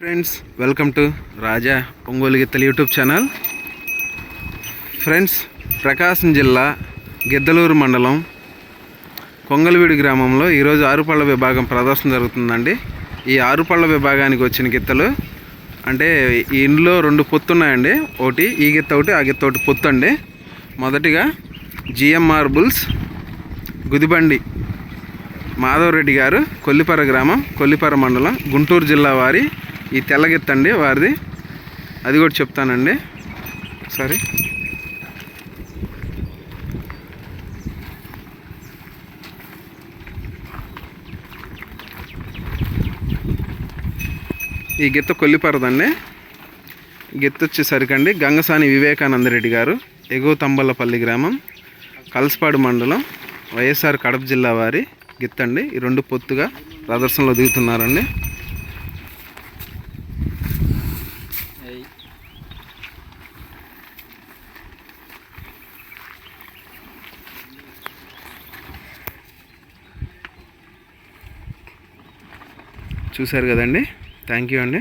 Friends welcome to Raja Ongole గిత్తలు YouTube channel friends ప్రకాశం జిల్లా గిద్దలూరు మండలం కొంగలవీడి గ్రామంలో ఈరోజు ఆరుపళ్ళ విభాగం ప్రదర్శన జరుగుతుందండి. ఈ ఆరుపళ్ళ విభాగానికి వచ్చిన గిత్తలు అంటే ఈ ఇంట్లో రెండు పొత్తు ఉన్నాయండి ఒకటి ఈ గిత్త ఒకటి ఆ గిత్త ఒకటి పొత్తు అండి మొదటిగా జిఎంఆర్ బుల్స్ గుదిబండి మాధవరెడ్డి గారు కొల్లిపర గ్రామం కొల్లిపర మండలం గుంటూరు జిల్లా వారి ఈ తెల్లగెత్తండి వారిది. అది కూడా చెప్తానండి. సరే. ఈ గిత్త కొల్లిపరదండి. గిత్త వచ్చేసరికండి గంగసాని వివేకానంద రెడ్డి గారు ఎగువ తంబలపల్లి గ్రామం కలసపాడు మండలం వైఎస్ఆర్ కడప జిల్లా వారి గిత్తండి. ఈ రెండు పొత్తుగా ప్రదర్శనలో దిగుతున్నారండి. చూశారు కదండి? థ్యాంక్ యూ అండి.